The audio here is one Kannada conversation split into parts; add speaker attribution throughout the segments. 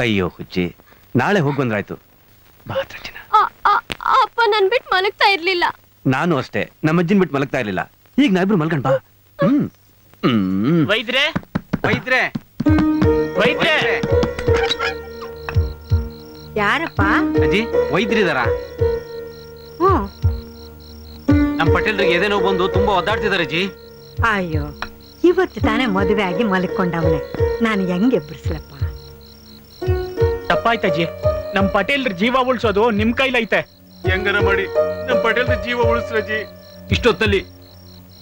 Speaker 1: ಅಯ್ಯೋ ಹುಚ್ಚಿ ನಾಳೆ ಹೋಗಿ ಬಂದ್ರಾಯ್ತು. ಬಾ
Speaker 2: ಅಪ್ಪ ನನ್ ಬಿಟ್ಟು ಮಲಗ್ತಾ ಇರ್ಲಿಲ್ಲ.
Speaker 1: ನಾನು ಅಷ್ಟೇ ನಮ್ಮ ಅಜ್ಜಿನ ಬಿಟ್ಟು ಮಲಗ್ತಾ ಇರ್ಲಿಲ್ಲ. ಈಗ ನಾವಿಬ್ರು ಮಲ್ಕಂಡ್ ಬಾ. ಹ್ಮ್. ಹ್ಮ್.
Speaker 3: ವೈದ್ರೆ?
Speaker 4: ವೈದ್ರೆ?
Speaker 3: ವೈದ್ರೆ?
Speaker 5: ಯಾರಪ್ಪ?
Speaker 4: ಅಜ್ಜಿ ವೈದ್ಯರಿದಾರ
Speaker 5: ಹ್ಮ್
Speaker 4: ನಮ್ ಪಟೇಲ್ರಿಗೆ ಎದೆ ನೋವು ಬಂದು ತುಂಬಾ ಒದ್ದಾಡ್ತಿದಾರೆ ಅಜ್ಜಿ.
Speaker 5: ಅಯ್ಯೋ ಇವತ್ತು ತಾನೇ ಮದುವೆ ಆಗಿ ಮಲ್ಕೊಂಡವನೆ. ನಾನು ಹೆಂಗೆ ಎಬ್ಬರಿಸ್ಲಪ್ಪ?
Speaker 3: ತಪ್ಪಾಯ್ತಜ್ಜಿ. ನಮ್ ಪಟೇಲ್ರ ಜೀವ ಉಳ್ಸೋದು ನಿಮ್ ಕೈಲೈತೆ.
Speaker 4: ಹೆಂಗನ ಮಾಡಿ? ನಮ್ ಪಟೇಲ್ ಜೀವ ಉಳಿಸ್ರಜ್ಜಿ. ಇಷ್ಟೊತ್ತಲ್ಲಿ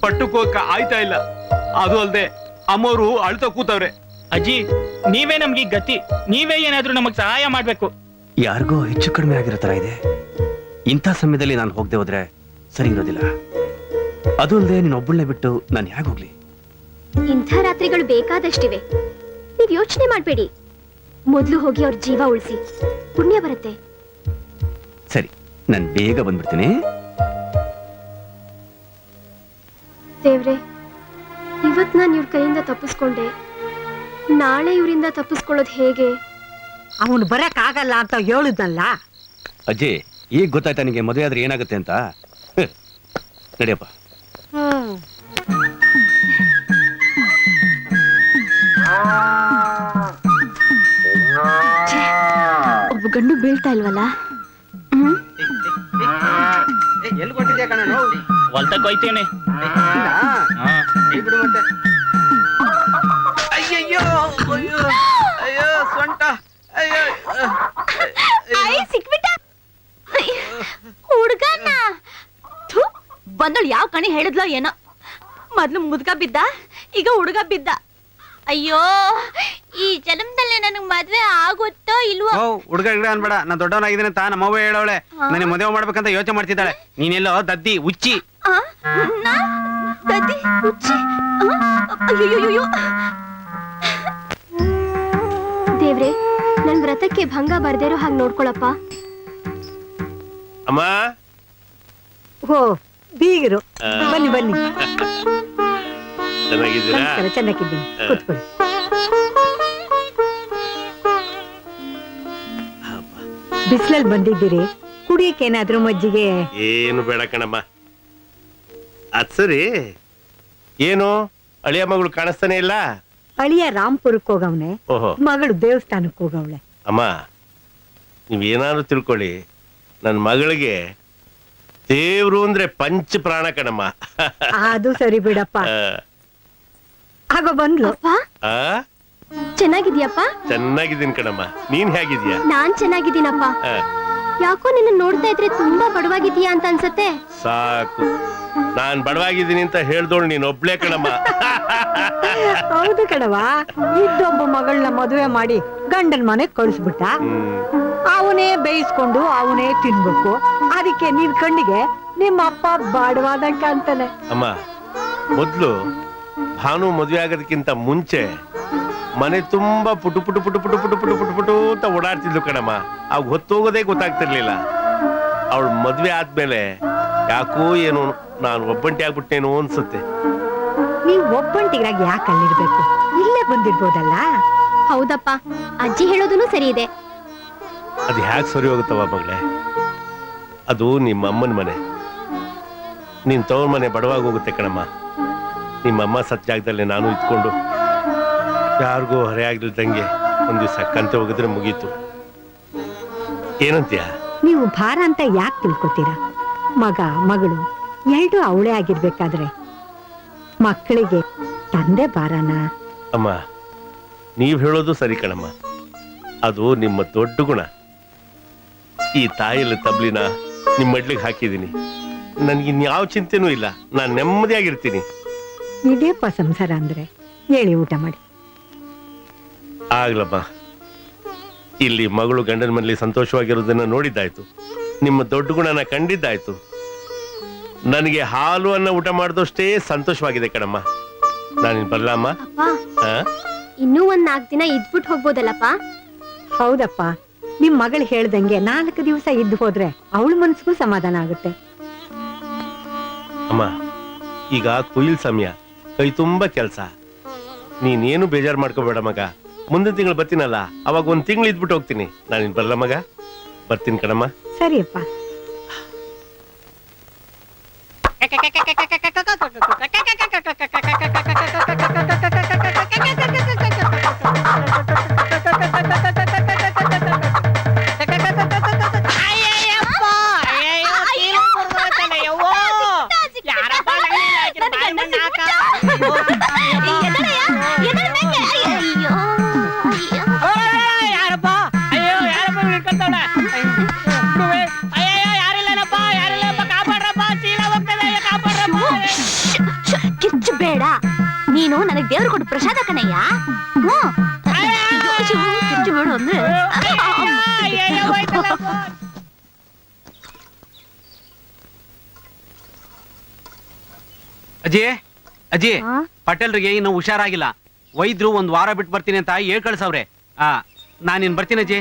Speaker 4: ಪಟ್ಟುಕೋಕ ಆಯ್ತಾ ಇಲ್ಲ. ಅದು ಅಲ್ದೆ ಅಮ್ಮವರು ಅಳ್ತಾ ಕೂತವ್ರೆ.
Speaker 3: ಅಜ್ಜಿ ನೀವೇ ನಮ್ಗೆ ಈ ಗತಿ. ನೀವೇ ಏನಾದ್ರೂ ನಮಗ್ ಸಹಾಯ ಮಾಡ್ಬೇಕು.
Speaker 1: ಯಾರಿಗೋ ಹೆಚ್ಚು ಕಡಿಮೆ ಆಗಿರೋ ತರ ಇದೆ. ಇಂಥ ಸಮಯದಲ್ಲಿ ನಾನು ಹೋಗದೆ ಹೋದ್ರೆ ಸರಿ ಇರೋದಿಲ್ಲ. ಅದು ಅಲ್ಲದೆ ನೀನು ಒಬ್ಬಳನ್ನೇ ಬಿಟ್ಟು ನಾನು ಹೇಗೆ ಹೋಗ್ಲಿ?
Speaker 2: ಇಂಥ ರಾತ್ರಿಗಳು ಬೇಕಾದಷ್ಟಿವೆ. ನೀವು ಯೋಚನೆ ಮಾಡ್ಬೇಡಿ. ಮೊದ್ಲು ಹೋಗಿ ಅವ್ರ ಜೀವ ಉಳಿಸಿ. ಪುಣ್ಯ ಬರುತ್ತೆ.
Speaker 1: ಸರಿ ನಾನು ಬೇಗ ಬಂದ್ಬಿಡ್ತೇನೆ.
Speaker 2: ದೇವ್ರೆ ಇವತ್ ನಾನು ಇವ್ರ ಕೈಯಿಂದ ತಪ್ಪಿಸ್ಕೊಂಡೆ. ನಾಳೆ ಇವರಿಂದ ತಪ್ಪಿಸ್ಕೊಳ್ಳೋದು ಹೇಗೆ?
Speaker 5: ಅವನು ಬರಕ್ ಆಗಲ್ಲ ಅಂತ ಹೇಳುದಲ್ಲ
Speaker 1: ಅಜ್ಜಿ ಈಗ ಗೊತ್ತಾಯ್ತಾ ನಿಮಗೆ ಮದುವೆ ಆದ್ರೆ ಏನಾಗುತ್ತೆ ಅಂತ? ಹ್, ನಡಿಯಪ್ಪ.
Speaker 5: ಹ್ಮ್.
Speaker 2: ಒಬ್ಬ ಗಂಡು ಬೀಳ್ತಾ ಇಲ್ವಲ್ಲ?
Speaker 4: ಎಲ್ಲಿ ಕೊಟ್ಟಿದ್ಯಾ ಕಣ ನೋವು?
Speaker 3: ಹೊಲ್ತಕ್ ಹೋಯ್ತೇನೆ. ಹಾ.
Speaker 4: ಬಿಡು ಮತ್ತೆ. ಅಯ್ಯಯ್ಯೋ ಅಯ್ಯೋ ಅಯ್ಯೋ ಸೊಂಟ. ಅಯ್ಯೋ
Speaker 2: ಸಿಕ್ಬಿಟ್ಟ. ಹುಡ್ಗನ್ನ ಬಂದಳು ಯಾವ ಕಣಿ ಹೇಳಿದ್ಲೋ ಏನೋ. ಮೊದ್ಲು ಮುದ್ಕ ಬಿದ್ದ ಈಗ ಹುಡುಗ ಬಿದ್ದ. ಅಯ್ಯೋ ಈ ಜನ್ಮದಲ್ಲೇ ನನಗ್ ಮದ್ವೆ ಆಗುತ್ತೋ ಇಲ್ವೋ
Speaker 4: ಓ ಹುಡುಗ ಗಿಡ ಅನ್ಬೇಡ ನಾ ದೊಡ್ಡವನಾಗಿದ್ದೀನಿ ತಾ ನಮ್ಮವ್ವ ಹೇಳೋಳೆ ನನಗೆ ಮದುವೆ ಮಾಡ್ಬೇಕಂತ ಯೋಚನೆ ಮಾಡ್ತಿದ್ದಾಳೆ ನೀನೆಲ್ಲೋ ದದ್ದಿ ಉಚ್ಚಿ
Speaker 2: ಆ? ನಾ? ದದ್ದಿ? ಹುಚ್ಚಿ? ಆ? ಅಯ್ಯಯ್ಯಯ್ಯೋ. ದೇವ್ರೆ ನನ್ ವ್ರತಕ್ಕೆ ಭಂಗ ಬರ್ದಿರೋ ಹಾಗೆ ನೋಡ್ಕೊಳಪ್ಪ
Speaker 6: ಅಮ್ಮ
Speaker 5: ಓ ಬೀಗರು ಬನ್ನಿ ಬನ್ನಿ
Speaker 6: ಚೆನ್ನಾಗಿದ್ದೀರಾ
Speaker 5: ನಮಸ್ಕಾರ ಚೆನ್ನಾಗಿದ್ದೀನಿ. ಕೂತ್ಕೊಳ್ಳಿ. ಬಿಸಿಲಲ್ಲಿ ಬಂದಿದ್ದೀರಿ. ಕುಡಿಯಕ್ಕೆ ಏನಾದ್ರೂ ಮಜ್ಜಿಗೆ?
Speaker 6: ಏನು ಬೇಡ ಕಣಮ್ಮ. ಅದ್ ಸರಿ. ಏನು? ಅಳಿಯ ಮಗಳು ಕಾಣಿಸ್ತಾನೆ ಇಲ್ಲ?
Speaker 5: ಅಳಿಯ ರಾಮ್ಪುರಕ್ಕೆ ಹೋಗವ್ನೆ.
Speaker 6: ಓಹೋ.
Speaker 5: ಮಗಳು ದೇವಸ್ಥಾನಕ್ಕೆ ಹೋಗವಳೆ.
Speaker 6: ಅಮ್ಮ ನೀವೇನಾದ್ರು ತಿಳ್ಕೊಳ್ಳಿ. ನನ್ನ ಮಗಳಿಗೆ ದೇವ್ರು ಅಂದ್ರೆ ಪಂಚ ಪ್ರಾಣ ಕಣಮ್ಮ.
Speaker 5: ಅದು ಸರಿ ಬಿಡಪ್ಪ. ಆಗ ಬಂದ್ಲು.
Speaker 2: ಅಪ್ಪ?
Speaker 6: ಆ?
Speaker 2: ಚೆನ್ನಾಗಿದ್ಯಪ್ಪ?
Speaker 6: ಚೆನ್ನಾಗಿದ್ದೀನಿ ಕಣಮ್ಮ. ನೀನ್ ಹೇಗಿದ್ಯಾ?
Speaker 2: ನಾನ್ ಚೆನ್ನಾಗಿದ್ದೀನಪ್ಪ.
Speaker 6: ಆ,
Speaker 2: ಯಾಕೋ ನಿನ್ನ ನೋಡ್ತಾ ಇದ್ರೆ ತುಂಬಾ ಬಡವಾಗಿದೀಯಾ ಅಂತ ಅನ್ಸತ್ತೆ.
Speaker 6: ಸಾಕು. ನಾನ್ ಬಡವಾಗಿದ್ದೀನಿ ಅಂತ ಹೇಳ್ದೋಳು ನೀನ್ ಒಬ್ಳೇ ಕಣಮ್ಮ.
Speaker 5: ಹೌದು ಕಣವ ಇದ್ದೊಬ್ಬ ಮಗಳನ್ನ ಮದುವೆ ಮಾಡಿ ಗಂಡನ ಮನೆಗ್ ಕಳಿಸ್ಬಿಟ್ಟ.
Speaker 6: ಹ್ಮ್.
Speaker 5: ಅವನೇ ಬೇಯಿಸ್ಕೊಂಡು ಅವನೇ ತಿನ್ಬೇಕು. ಅದಕ್ಕೆ ನಿನ್ ಕಣ್ಣಿಗೆ ನಿಮ್ಮ ಅಪ್ಪ ಬಾಡವಾದ ಅಂತಾನೆ
Speaker 6: ಅಮ್ಮ ಮೊದ್ಲು ಭಾನು ಮದುವೆ ಆಗೋದಕ್ಕಿಂತ ಮುಂಚೆ ಮನೆ ತುಂಬಾ ಪುಟು ಪುಟು ಪುಟು ಪುಟು ಪುಟು ಪುಟು ಪುಟು ಪುಟು ಅಂತ ಓಡಾಡ್ತಿದ್ಲು ಕಣಮ್ಮ. ಅವ್ ಹೊತ್ತೋಗೋದೇ ಗೊತ್ತಾಗ್ತಿರ್ಲಿಲ್ಲ. ಅವಳು ಮದ್ವೆ ಆದ್ಮೇಲೆ ಯಾಕೋ ಏನು ನಾನು ಒಬ್ಬಂಟಿ ಆಗ್ಬಿಟ್ಟೇನೋ ಅನ್ಸುತ್ತೆ.
Speaker 5: ನೀವ್ ಒಬ್ಬಂಟಿಗರಾಗಿ ಯಾಕೆ ಅಲ್ಲಿರ್ಬೇಕು? ಇಲ್ಲೇ ಬಂದಿರ್ಬೋದಲ್ಲ?
Speaker 2: ಹೌದಪ್ಪ ಅಜ್ಜಿ ಹೇಳೋದನ್ನು ಸರಿ ಇದೆ
Speaker 6: ಅದು ಹ್ಯಾಕ್ ಸರಿ ಹೋಗುತ್ತವ ಮಗಳೇ? ಅದು ನಿಮ್ಮ ಅಮ್ಮನ ಮನೆ. ನಿನ್ ತವ್ರ ಮನೆ ಬಡವಾಗಿ ಹೋಗುತ್ತೆ ಕಣಮ್ಮ. ನಿಮ್ಮ ಅಮ್ಮ ಸತ್ ಜಾಗದಲ್ಲಿ ನಾನು ಇದ್ಕೊಂಡು ಯಾರಿಗೂ ಹೊರೆ ಆಗ್ಲಿಲ್ದಂಗೆ ಒಂದ್ ದಿವಸ ಕಂತೆ ಹೋಗಿದ್ರೆ ಮುಗೀತು. ಏನಂತೀಯ?
Speaker 5: ನೀವು ಭಾರ ಅಂತ ಯಾಕೆ ತಿಳ್ಕೊತೀರಾ? ಮಗ ಮಗಳು ಎರಡು ಅವಳೇ ಆಗಿರ್ಬೇಕಾದ್ರೆ. ಮಕ್ಕಳಿಗೆ ತಂದೆ ಭಾರನ?
Speaker 6: ಅಮ್ಮ ನೀವ್ ಹೇಳೋದು ಸರಿ ಕಣಮ್ಮ. ಅದು ನಿಮ್ಮ ದೊಡ್ಡ ಗುಣ. ಈ ತಾಯಿಯಲ್ಲಿ ತಬ್ಲಿನ ನಿಮ್ಮ ಮಡ್ಲಿಗೆ ಹಾಕಿದ್ದೀನಿ. ನನಗಿನ್ಯಾವ ಚಿಂತೆನೂ ಇಲ್ಲ. ನಾನು ನೆಮ್ಮದಿಯಾಗಿರ್ತೀನಿ.
Speaker 5: ಇದೇಪ್ಪ ಸಂಸಾರ ಅಂದ್ರೆ ಹೇಳಿ ಊಟ ಮಾಡಿ.
Speaker 6: ಆಗ್ಲಮ್ಮ ಇಲ್ಲಿ ಮಗಳು ಗಂಡನ ಮನೆಯಲ್ಲಿ ಸಂತೋಷವಾಗಿರೋದನ್ನ ನೋಡಿದ್ದಾಯ್ತು. ನಿಮ್ಮ ದೊಡ್ಡ ಗುಣನ ಕಂಡಿದ್ದಾಯ್ತು. ನನಗೆ ಹಾಲು ಅನ್ನ ಊಟ ಮಾಡಿದಷ್ಟೇ ಸಂತೋಷವಾಗಿದೆ ಕಣಮ್ಮ. ನಾನು ಬರಲಮ್ಮ?
Speaker 2: ಅಪ್ಪ
Speaker 6: ಆ?
Speaker 2: ಇನ್ನೂ ಒಂದ್ ನಾಲ್ಕು ದಿನ ಇದ್ಬಿಟ್ಟು ಹೋಗ್ಬೋದಲ್ಲಪ್ಪ?
Speaker 5: ಹೌದಪ್ಪ. ನಿಮ್ ಮಗಳು ಹೇಳ್ದಂಗೆ ನಾಲ್ಕು ದಿವಸ ಇದ್ದು ಹೋದ್ರೆ ಅವಳ ಮನ್ಸಿಗೂ ಸಮಾಧಾನ ಆಗುತ್ತೆ.
Speaker 6: ಅಮ್ಮ ಈಗ ಕುಯಿಲ್ ಸಮಯ. ಕೈ ತುಂಬಾ ಕೆಲ್ಸ. ನೀನೇನು ಬೇಜಾರು ಮಾಡ್ಕೋಬೇಡ ಮಗ. ಮುಂದಿನ ತಿಂಗಳು ಬರ್ತೀನಲ್ಲ ಅವಾಗ ಒಂದ್ ತಿಂಗಳು ಇದ್ಬಿಟ್ಟು ಹೋಗ್ತೀನಿ. ನಾನು ಬರಲ್ಲ ಮಗ? ಬರ್ತೀನಿ ಕಣಮ್ಮ.
Speaker 5: ಸರಿಯಪ್ಪ.
Speaker 4: ಅಜ್ಜಿ ಅಜ್ಜಿ
Speaker 2: ಆ?
Speaker 4: ಪಟೇಲ್ರಿಗೆ ಇನ್ನು ಹುಷಾರಾಗಿಲ್ಲ. ವೈದ್ಯರು ಒಂದ್ ವಾರ ಬಿಟ್ಟು ಬರ್ತೀನಿ ಅಂತ ಹೇಳ್ ಕಳ್ಸವ್ರೆ. ಆ ನಾನಿನ್ ಬರ್ತೀನಿ ಅಜ್ಜಿ?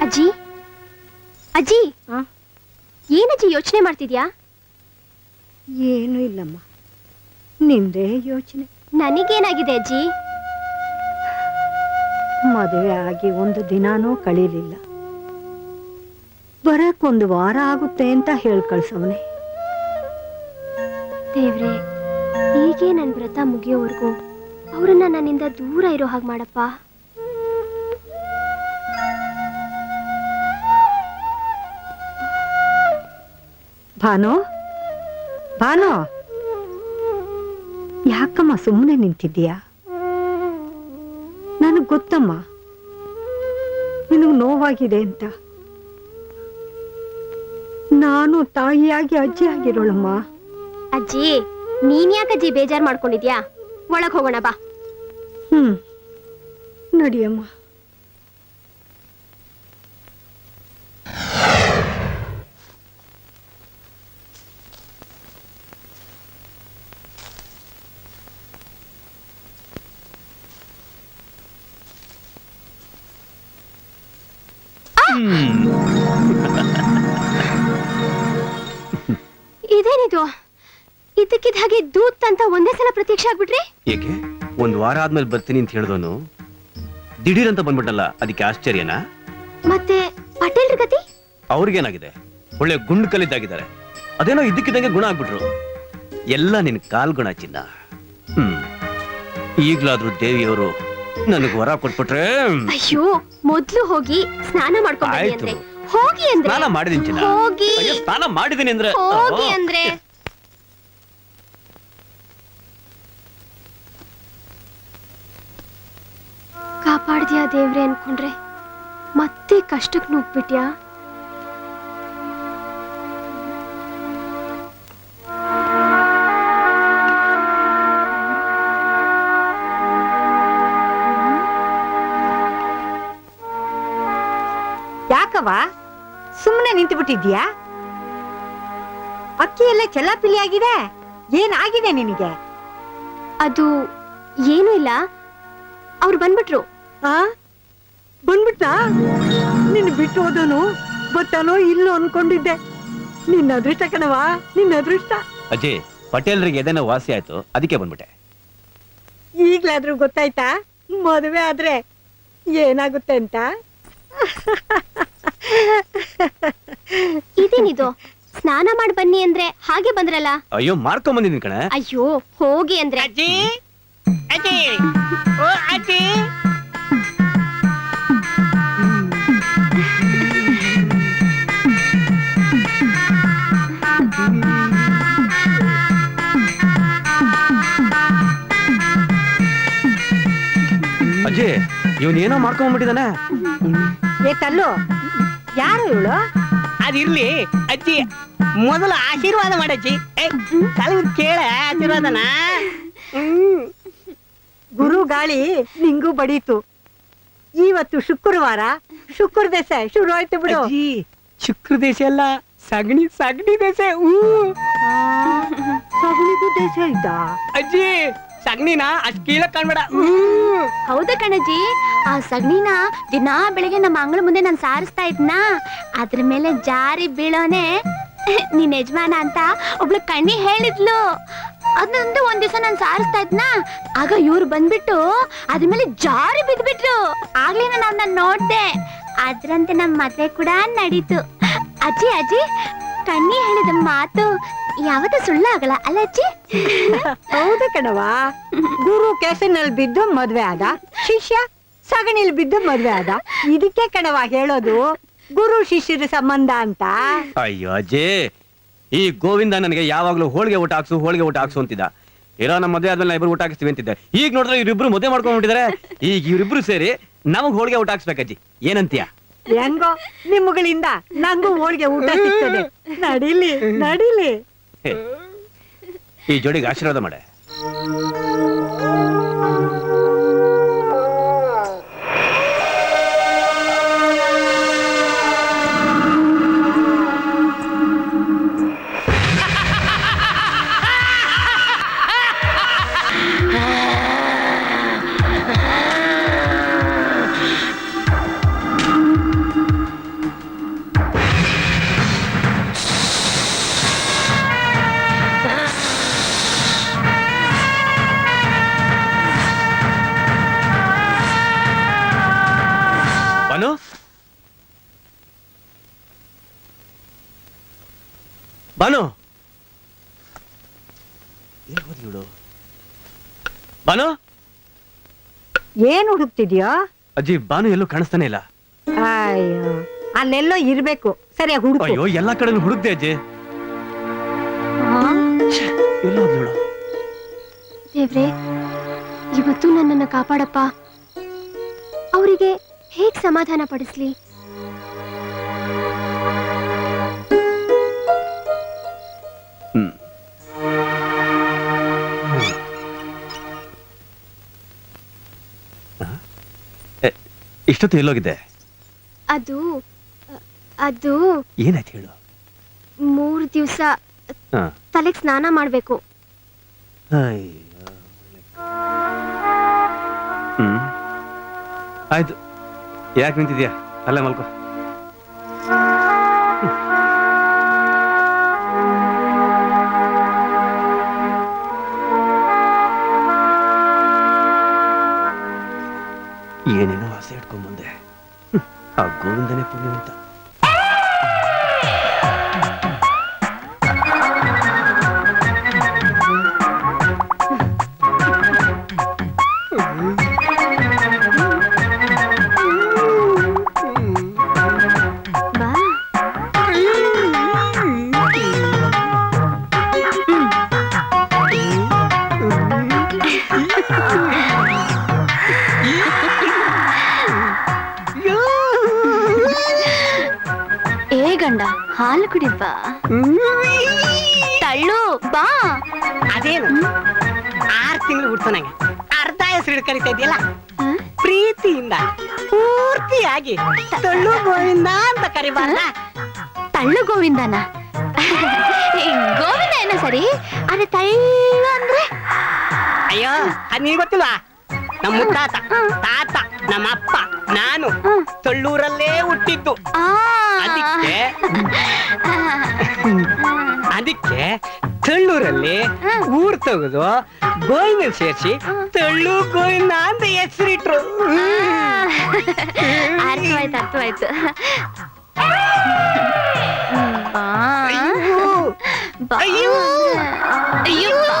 Speaker 2: ಅಜ್ಜಿ? ಅಜ್ಜಿ? ಏನಜ್ಜಿ ಯೋಚನೆ ಮಾಡ್ತಿದ್ಯಾ?
Speaker 5: ಏನು ಇಲ್ಲಮ್ಮ. ನಿಂದೇ ಯೋಚನೆ?
Speaker 2: ನನಗೇನಾಗಿದೆ ಅಜ್ಜಿ?
Speaker 5: ಮದುವೆ ಆಗಿ ಒಂದು ದಿನಾನೂ ಕಳೀಲಿಲ್ಲ. ಬರಕ್ ಒಂದು ವಾರ ಆಗುತ್ತೆ ಅಂತ ಹೇಳ್ ಕಳ್ಸವನೆ
Speaker 2: ದೇವ್ರೆ ಹೀಗೆ ನನ್ನ ವ್ರತ ಮುಗಿಯೋವರೆಗೂ ಅವರನ್ನ ನನ್ನಿಂದ ದೂರ ಇರೋ ಹಾಗೆ ಮಾಡಪ್ಪ.
Speaker 5: ಭಾನು? ಭಾನು? ಯಾಕಮ್ಮ ಸುಮ್ಮನೆ ನಿಂತಿದ್ದೀಯಾ? ನನಗ್ ಗೊತ್ತಮ್ಮ. ನಿನಗ್ ನೋವಾಗಿದೆ ಅಂತ. ನಾನು ತಾಯಿಯಾಗಿ ಅಜ್ಜಿ ಆಗಿರೋಳಮ್ಮ.
Speaker 2: ಅಜ್ಜಿ ನೀನ್ ಯಾಕಜ್ಜಿ ಬೇಜಾರ್ ಮಾಡ್ಕೊಂಡಿದ್ಯಾ? ಒಳಗ್ ಹೋಗೋಣ ಬಾ.
Speaker 5: ಹ್ಮ್. ನಡಿಯಮ್ಮ.
Speaker 2: ಇದೇನಿದು? ಇದಕ್ಕಿದ ಹಾಗೆ ದೂತ್ ಅಂತ ಒಂದೇ ಸಲ ಪ್ರತ್ಯಕ್ಷ ಆಗ್ಬಿಟ್ರಿ?
Speaker 1: ಏಕೆ? ಒಂದ್ ವಾರ ಆದ್ಮೇಲೆ ಬರ್ತೀನಿ ಅಂತ ಹೇಳಿದವನು? ದಿಢೀರ್ ಅಂತ ಬಂದ್ಬಿಟ್ಟಲ್ಲ ಅದಕ್ಕೆ ಆಶ್ಚರ್ಯನಾ?
Speaker 2: ಮತ್ತೆ ಪಟೇಲ್ರ ಗತಿ?
Speaker 1: ಅವ್ರಿಗೇನಾಗಿದೆ? ಒಳ್ಳೆ ಗುಂಡ್ ಕಲಿದ್ದಾಗಿದ್ದಾರೆ ಅದೇನೋ ಇದಕ್ಕಿದ್ದಂಗೆ ಗುಣ ಆಗ್ಬಿಟ್ರು. ಎಲ್ಲ ನಿನ್ ಕಾಲ್ ಗುಣ ಚಿನ್ನ. ಹ್ಮ್. ಈಗ್ಲಾದ್ರೂ ದೇವಿಯವರು ನನಗ್ ವರ ಕೊಟ್ಬಿಟ್ರೆ?
Speaker 2: ಅಯ್ಯೋ ಮೊದ್ಲು ಹೋಗಿ ಸ್ನಾನ ಮಾಡ್ಕೊಂಡು ಬನ್ನಿ
Speaker 1: ಆಯ್ತು.
Speaker 2: ಅಂದ್ರೆ. ಹೋಗಿ ಅಂದ್ರೆ.
Speaker 1: ಸ್ನಾನ ಮಾಡಿದೀನಿ ಚಿನ್ನ.
Speaker 2: ಹೋಗಿ.
Speaker 1: ಅಯ್ಯೋ, ಸ್ನಾನ ಮಾಡಿದೀನಿ ಅಂದ್ರೆ.
Speaker 2: ಹೋಗಿ. ಅಂದ್ರೆ. ಕಾಪಾಡ್ದ್ಯಾ ದೇವ್ರೆ ಅನ್ಕೊಂಡ್ರೆ? ಮತ್ತೆ ಕಷ್ಟಕ್ ನುಗ್ಬಿಟ್ಯಾ
Speaker 5: ಯಾಕವ್ವ? ಸುಮ್ಮನೆ ನಿಂತು ಬಿಟ್ಟಿದ್ಯಾ ಅಕ್ಕಿ ಎಲ್ಲ ಚಲಾಪಿಲಿ ಆಗಿದೆ ಏನಾಗಿದೆ ನಿನಗೆ?
Speaker 2: ಅದು ಏನು ಇಲ್ಲ. ಅವ್ರು ಬಂದ್ಬಿಟ್ರು.
Speaker 5: ಆ? ಬಂದ್ಬಿಟ್ಟ ನಿನ್ ಬಿಟ್ಟು ಹೋದನು ಗೊತ್ತಾನೋ ಇಲ್ಲೋ ಅನ್ಕೊಂಡಿದ್ದೆ. ನಿನ್ನ ಅದೃಷ್ಟ ಕಣವಾ ನಿನ್ನ ಅದೃಷ್ಟ.
Speaker 1: ಅಜ್ಜಿ ಪಟೇಲ್ರಿಗೆ ಎದೆನೋ ವಾಸಿ ಆಯ್ತು ಅದಕ್ಕೆ ಬಂದ್ಬಿಟ್ಟೆ.
Speaker 5: ಈಗ್ಲಾದ್ರೂ ಗೊತ್ತಾಯ್ತಾ? ಮದುವೆ ಆದ್ರೆ ಏನಾಗುತ್ತೆ ಅಂತ?
Speaker 2: ಇದೇನಿದು? ಸ್ನಾನ ಮಾಡಿ ಬನ್ನಿ ಅಂದ್ರೆ ಹಾಗೆ ಬಂದ್ರಲ್ಲ?
Speaker 1: ಅಯ್ಯೋ ಮಾರ್ಕೊಂಡ್ ಬಂದಿದ್ದೀನಿ ಕಣ.
Speaker 2: ಅಯ್ಯೋ ಹೋಗಿ ಅಂದ್ರೆ.
Speaker 3: ಅಜ್ಜಿ ಅಜ್ಜಿ ಓ ಅಜ್ಜಿ.
Speaker 1: ಅಜ್ಜಿ ಇವನ್ ಏನೋ ಮಾಡ್ಕೊಂಡ್ಬಿಟ್ಟಿದಾನೆ
Speaker 5: ಏ ತಲ್ಲು ಯಾರು ಇವಳು?
Speaker 3: ಅದಿರ್ಲಿ ಅಜ್ಜಿ ಮೊದಲು ಆಶೀರ್ವಾದ ಮಾಡಜ್ಜಿ ಕಲವ್ರು ಕೇಳ ಆಶೀರ್ವಾದನ.
Speaker 5: ಗುರು ಗಾಳಿ ನಿಂಗೂ ಬಡೀತು. ಇವತ್ತು ಶುಕ್ರವಾರ. ಶುಕ್ರ ದೇಶ ಶುರು ಆಯ್ತು ಬಿಡು.
Speaker 3: ಅಜ್ಜಿ ಶುಕ್ರ ದೇಶ ಅಲ್ಲ ಸಗಣಿ ಸಗಣಿ ದೇಶ ಹೂ
Speaker 5: ಸಗಣಿಗೂ ದೇಶ ಆಯ್ತಾ?
Speaker 3: ಅಜ್ಜಿ ಸಗಣಿನ ಅಷ್ಟ್ ಕೀಳಕ್ ಕಾಣ್ಬೇಡ.
Speaker 2: ಹೌದಾ ಕಣಜ್ಜಿ ಆ ಸಗಣಿನ ದಿನಾ ಬೆಳಿಗ್ಗೆ ನಮ್ಮ ಅಂಗಳ ಮುಂದೆ ನಾನು ಸಾರಿಸ್ತಾ ಇದ್ನಾ. ಅದ್ರ ಮೇಲೆ ಜಾರಿ ಬೀಳೋನೆ ನಿನ್ ಯಜಮಾನ ಅಂತ ಒಬ್ಳು ಕಣ್ಣಿ ಹೇಳಿದ್ಲು. ಅದೊಂದು ಒಂದ್ ದಿವಸ ನಾನು ಸಾರಿಸ್ತಾ ಇದ್ನಾ. ಆಗ ಇವ್ರು ಬಂದ್ಬಿಟ್ಟು ಅದ್ರ ಮೇಲೆ ಜಾರಿ ಬಿದ್ಬಿಟ್ರು. ಆಗ್ಲೇ ನಾನು ನೋಡ್ದೆ. ಅದ್ರಂತೆ ನಮ್ಮ ಮದ್ವೆ ಕೂಡ ನಡೀತು. ಅಜ್ಜಿ ಅಜ್ಜಿ, ಕಣ್ಣಿ ಹೇಳಿದ ಮಾತು ಯಾವತ್ತೂ ಸುಳ್ಳಾಗಲ್ಲ ಅಲ್ಲ ಅಜ್ಜಿ?
Speaker 5: ಹೌದು ಕಣವಾ ಗುರು ಕೆಸರಿನಲ್ಲಿ ಬಿದ್ದು ಮದ್ವೆ ಆದ ಶಿಷ್ಯ ಸಗಣಿಲ್ ಬಿದ್ದು ಮದ್ವೆ ಆದ. ಇದಕ್ಕೆ ಕಣವ ಹೇಳೋದು ಗುರು ಶಿಷ್ಯರ ಸಂಬಂಧ ಅಂತ.
Speaker 1: ಅಯ್ಯೋ ಅಜ್ಜಿ ಈ ಗೋವಿಂದ ನನಗೆ ಯಾವಾಗ್ಲೂ ಹೋಳಿಗೆ ಊಟ ಹಾಕ್ಸು ಹೋಳಿಗೆ ಊಟ ಹಾಕ್ಸು ಅಂತಿದ್ದ. ಇರೋ ನಮ್ಮ ಮದುವೆ ಆದ್ಮೇಲೆ ಇಬ್ರು ಊಟ ಹಾಕಿಸ್ತೀವಿ ಅಂತಿದ್ದೆ. ಈಗ ನೋಡಿದ್ರೆ ಇವ್ರಿಬ್ರು ಮದುವೆ ಮಾಡ್ಕೊಂಡ್ಬಿಟ್ಟಿದ್ದಾರೆ ಈಗ ಇವರಿಬ್ರು ಸೇರಿ ನಮಗ್ ಹೋಳಿಗೆ ಊಟ ಹಾಕ್ಸ್ಬೇಕಜ್ಜಿ ಏನಂತೀಯ?
Speaker 5: ಹೆಂಗೋ ನಿಮ್ಮಗಳಿಂದ ನಂಗೂ ಹೋಳಿಗೆ ಊಟ ಸಿಗ್ತದೆ. ನಡೀಲಿ ನಡೀಲಿ.
Speaker 1: ಈ ಜೋಡಿಗೆ ಆಶೀರ್ವಾದ ಮಾಡೆ ಬಾನು. ಬಾನು.
Speaker 5: ಏನ್ ಹುಡುಕ್ತಿದ್ಯೋ?
Speaker 1: ಅಜ್ಜಿ ಬಾನು ಎಲ್ಲೂ ಕಾಣಿಸ್ತಾನೆ ಇಲ್ಲ.
Speaker 5: ಅಯ್ಯೋ ಅಲ್ಲೆಲ್ಲೋ ಇರ್ಬೇಕು. ಸರಿ ಹುಡುಕು.
Speaker 1: ಅಯ್ಯೋ ಎಲ್ಲಾ ಕಡೆ ಹುಡುಕ್ದೆ ಅಜ್ಜಿ. ಎಲ್ಲ ಹೋದ್ಲು
Speaker 2: ದೇವ್ರೆ ಇವತ್ತು ನನ್ನನ್ನು ಕಾಪಾಡಪ್ಪ. ಅವರಿಗೆ ಹೇಗ್ ಸಮಾಧಾನ ಪಡಿಸ್ಲಿ?
Speaker 1: ಇಷ್ಟೊತ್ತು ಎಲ್ಲೋಗಿದ್ದೆ
Speaker 2: ಅದು ಅದು
Speaker 1: ಏನಾಯ್ತು ಹೇಳು.
Speaker 2: ಮೂರು ದಿವಸ
Speaker 1: ಹಾ.
Speaker 2: ತಲೆಗ್ ಸ್ನಾನ ಮಾಡಬೇಕು.
Speaker 1: ಅಯ್ಯೋ. ಹ್ಮ್. ಆಯ್ತು. ಯಾಕೆ ನಿಂತಿದ್ಯಾ? ಅಲ್ಲೇ ಮಲ್ಕೋ.
Speaker 2: ಹಾಲು ಕುಡಿದ್ವಾ? ತಳ್ಳು ಬಾ.
Speaker 3: ಅದೇನು? ಆರ್ ತಿಂಗಳು ಹುಡ್ತು ನಂಗೆ. ಅರ್ಧ ಹೆಸರು ಕರಿತಾ ಇದೆಯಲ್ಲ ಪ್ರೀತಿಯಿಂದ ಪೂರ್ತಿಯಾಗಿ ತಳ್ಳು ಗೋವಿಂದ ಅಂತ ಕರಿಬಾರ್ದ?
Speaker 2: ತಳ್ಳು ಗೋವಿಂದನ? ಗೋವಿಂದ ಏನೋ ಸರಿ? ಅದೇ ತಳ್ಳು ಅಂದ್ರೆ?
Speaker 3: ಅಯ್ಯೋ ಅದ್ ನೀವು ಗೊತ್ತಿಲ್ವಾ? ನಮ್ಮ ತಾತ ತಾತ ನಮ್ಮ ಅಪ್ಪ ನಾನು ತಳ್ಳೂರಲ್ಲೇ ಹುಟ್ಟಿದ್ದು.
Speaker 7: ಆ.
Speaker 3: ಅದಕ್ಕೆ ಅದಕ್ಕೆ ತಳ್ಳೂರಲ್ಲಿ ಊರ್ ತೆಗೆದು ಗೋವಿಂದ ಸೇರಿಸಿ ತಳ್ಳು ಗೋವಿಂದ ಅಂತ ಹೆಸರಿಟ್ರು
Speaker 7: ಅರ್ಥವಾಯ್ತು ಅರ್ಥವಾಯ್ತು ಬಾ. ಬಾ.
Speaker 3: ಅಯ್ಯೋ.
Speaker 7: ಅಯ್ಯೋ ಬಾ.